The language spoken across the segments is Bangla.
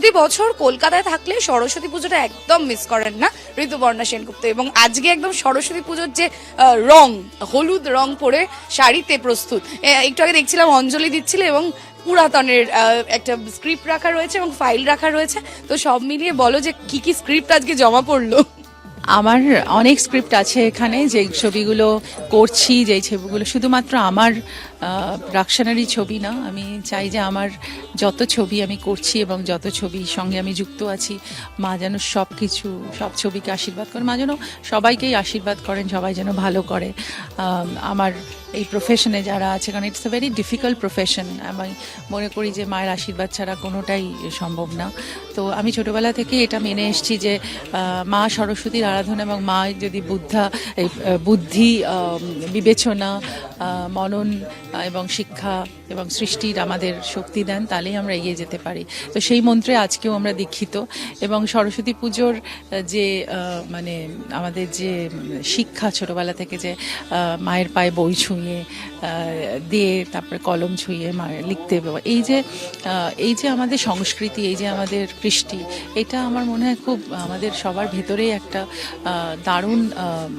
প্রতি বছর কলকাতায় থাকলে সরস্বতী পুজোটা একদম মিস করেন না ঋতুপর্ণা সেনগুপ্ত। এবং আজকে একদম সরস্বতী পুজোর যে রং, হলুদ রং পরে শাড়িতে প্রস্তুত। একটু আগে দেখছিলাম অঞ্জলি দিচ্ছিল এবং পুরাতনের একটা স্ক্রিপ্ট রাখা রয়েছে এবং ফাইল রাখা রয়েছে। তো সব মিলিয়ে বলো যে কি কি স্ক্রিপ্ট আজকে জমা পড়ল? আমার অনেক স্ক্রিপ্ট আছে এখানে যে ছবিগুলো করছি, যেই ছবিগুলো, শুধুমাত্র আমার প্রোডাকশনেরই ছবি না। আমি চাই যে আমার যত ছবি আমি করছি এবং যত ছবির সঙ্গে আমি যুক্ত আছি, মা যেন সব কিছু সব ছবিকে আশীর্বাদ করেন মা যেন সবাইকেই আশীর্বাদ করেন, সবাই যেন ভালো করে। আমার এই প্রফেশনে যারা আছে, কারণ it's a very difficult profession আমি মনে করি যে মায়ের আশীর্বাদ ছাড়া কোনোটাই সম্ভব না। তো আমি ছোটোবেলা থেকে এটা মেনে এসছি যে মা সরস্বতীর আরাধনা এবং মা যদি বুদ্ধা বুদ্ধি বিবেচনা মনন এবং শিক্ষা এবং সৃষ্টির আমাদের শক্তি দেন, তাহলেই আমরা এগিয়ে যেতে পারি। তো সেই মন্ত্রে আজকেও আমরা দীক্ষিত। এবং সরস্বতী পুজোর যে মানে আমাদের যে শিক্ষা ছোটবেলা থেকে যে মায়ের পায়ে বই ছুঁয়ে দিয়ে তারপরে কলম ছুঁয়ে মায়ের লিখতে এই যে এই যে আমাদের সংস্কৃতি, এই যে আমাদের কৃষ্টি, এটা আমার মনে হয় খুব আমাদের সবার ভেতরেই একটা দারুণ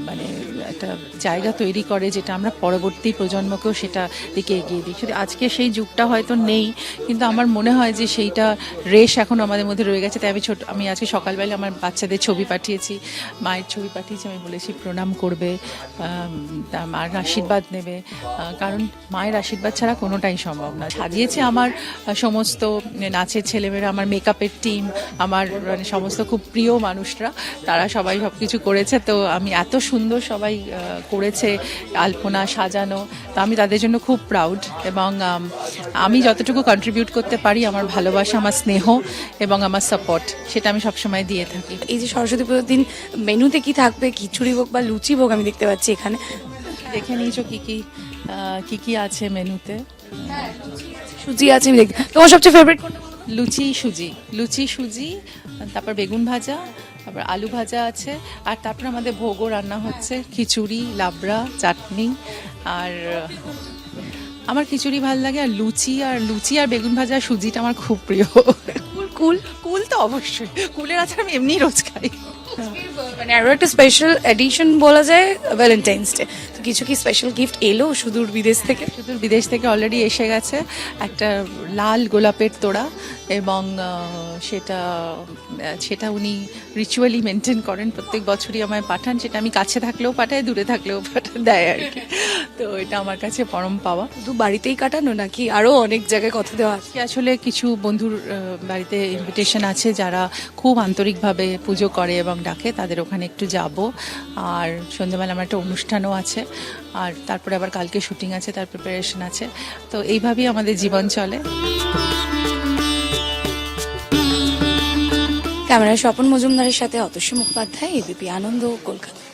মানে একটা জায়গা তৈরি করে, যেটা আমরা পরবর্তী প্রজন্মকেও সেটা দিকে এগিয়ে দিই। শুধু আজকে সেই যুগটা হয়তো নেই কিন্তু আমার মনে হয় যে সেইটা রেশ এখন আমাদের মধ্যে রয়ে গেছে। তাই আমি ছোট আমি আজকে সকালবেলা আমার বাচ্চাদের ছবি পাঠিয়েছি মায়ের ছবি পাঠিয়েছি আমি বলেছি প্রণাম করবে আম, তা মার আশীর্বাদ নেবে। কারণ মায়ের আশীর্বাদ ছাড়া কোনোটাই সম্ভব না। সাজিয়েছে আমার সমস্ত নাচের ছেলেমেয়েরা আমার মেকআপের টিম আমার মানে সমস্ত খুব প্রিয় মানুষরা তারা সবাই সব কিছু করেছে। তো আমি এত সুন্দর সবাই করেছে আলপনা সাজানো তো আমি তাদের জন্য খুব প্রাউড এবং আমি যতটুকু কন্ট্রিবিউট করতে পারি আমার ভালোবাসা আমার স্নেহ এবং আমার সাপোর্ট সেটা আমি সবসময় দিয়ে থাকি। এই যে সরস্বতী পুজোর দিন মেনুতে কি থাকবে? খিচুড়ি হোক বা লুচি হোক আমি দেখতে পাচ্ছি এখানে। দেখে নিয়েছো কি কি কি কি আছে মেনুতে? সুজি আছে আমি দেখতে তোমার সবচেয়ে ফেভারিট কোনটা? লুচি সুজি। লুচি সুজি তারপর বেগুন ভাজা তারপর আলু ভাজা আছে আর তারপর আমাদের ভোগও রান্না হচ্ছে খিচুড়ি লাবড়া চাটনি আর আমার খিচুড়ি ভালো লাগে আর লুচি আর লুচি আর বেগুন ভাজা আর সুজিটা আমার খুব প্রিয়। কুল কুল? কুল তো অবশ্যই। কুলের আচার আমি এমনিই রোজ খাই। মানে আরও একটা স্পেশাল এডিশন বলা যায় ভ্যালেন্টাইন্স ডে কিছু কি স্পেশাল গিফট এলো সুদূর বিদেশ থেকে? সুদূর বিদেশ থেকে অলরেডি এসে গেছে একটা লাল গোলাপের তোড়া এবং সেটা সেটা উনি রিচুয়ালি মেনটেন করেন। প্রত্যেক বছরই আমায় পাঠান। সেটা আমি কাছে থাকলেও পাঠাই দূরে থাকলেও পাঠান দেয় আর কি। তো এটা আমার কাছে পরম পাওয়া। শুধু বাড়িতেই কাটানো নাকি আরও অনেক জায়গায় কথা দেওয়া আছে? আজকে আসলে কিছু বন্ধুর বাড়িতে ইনভিটেশন আছে যারা খুব আন্তরিকভাবে পুজো করে এবং ডাকে তাদের ওখানে একটু যাব। আর সন্ধ্যেবেলা আমার একটা অনুষ্ঠানও আছে। আর তারপরে আবার কালকে শুটিং আছে, তার প্রিপারেশন আছে। তো এইভাবেই আমাদের জীবন চলে। ক্যামেরা স্বপন মজুমদারের সাথে অতস্য মুখোপাধ্যায়, এবিপি আনন্দ, কলকাতা।